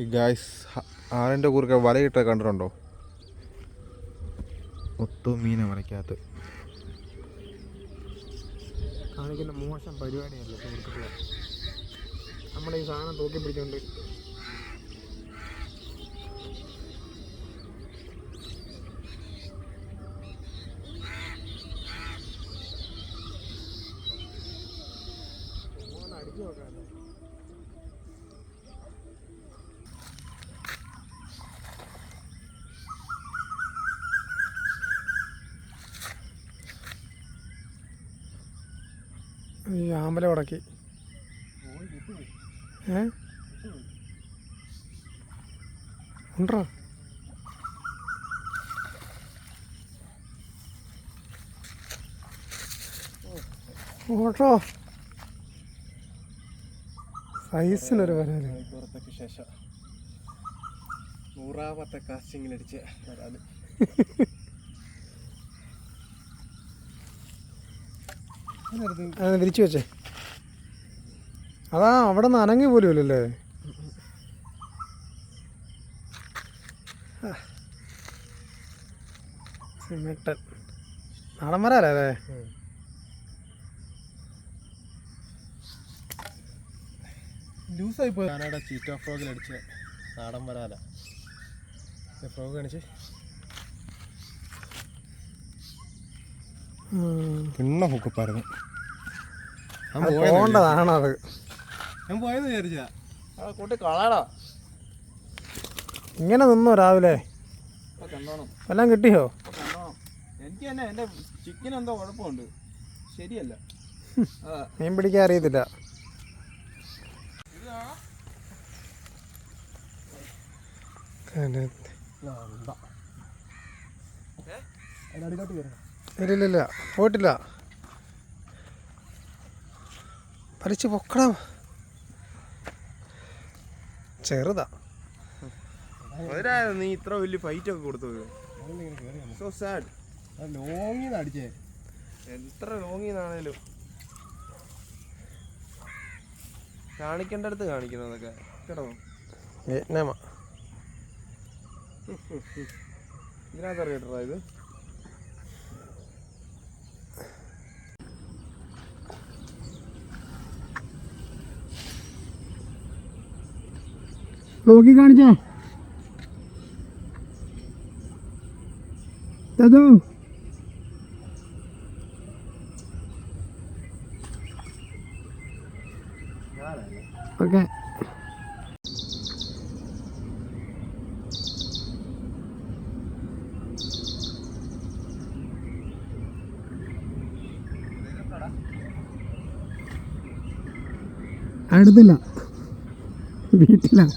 ഈ ഗായ്സ് ആറിന്റെ കുറുക്കെ വലയിട്ട കണ്ടിട്ടുണ്ടോ? ഒട്ടും മീനെ വരയ്ക്കാത്ത കാണിക്കുന്ന മോശം പരിപാടിയല്ല സുഹൃത്തുക്കളെ? നമ്മുടെ ഈ സാധനം തൂക്കി പിടിച്ചോണ്ട്. അടിച്ചു നോക്കാമല്ലോ ഈ ആമ്പല ഉടക്കി ഏ? ഉണ്ടോ? ഓട്ടോ. സൈസിനൊരു വരാൽ. പുറത്തേക്ക് ശേഷം. നൂറാമത്തെ കാസ്റ്റിങ്ങിലടിച്ച് വരാൽ. വിരിച്ചു വെച്ചേ. അതാ അവിടെ നിന്ന് അനങ്ങി പോലും ഇല്ലല്ലേ? സിമെട്ടൻ. നാടൻ മരല്ലേ അല്ലേ? ലൂസായി പോയി ഞാനവിടെ ചീറ്റ അടിച്ച നാടൻ വരാല ഫ്രോഗ് കാണിച്ച്. പിന്നെ ഹുക്കപ്പായിരുന്നു പോകേണ്ടതാണ് അത് ഞാൻ പോയത് വിചാരിച്ചാ. കൂട്ടി കളാടാ ഇങ്ങനെ നിന്നോ രാവിലെ? എല്ലാം കിട്ടിയോ? എനിക്ക് തന്നെ എന്റെ ചിക്കൻ എന്തോ കുഴപ്പമുണ്ട്. ശരിയല്ല. മീൻ പിടിക്കാൻ അറിയത്തില്ല. കയറണം. ഇല്ലില്ല പോയിട്ടില്ല. വലിച്ചു പൊക്കണം. ചെറുതാ. നീ ഇത്ര വലിയ ഫൈറ്റ് ഒക്കെ കൊടുത്തു സോ സാഡ് ലോങ്ങിന്ന് അടിച്ചേ. എത്ര ലോങ്ങിന്നാണേലും കാണിക്കേണ്ടടുത്ത് കാണിക്കുന്നതൊക്കെ. കേട്ടോ? വിയറ്റ്നാമാ. ഇതിനകത്ത് അറിയട്ടോ ഇത്? നോക്കി കാണിച്ചേ. തതു ഓക്കെ. അടുത്തില്ല. വീട്ടിലാണ്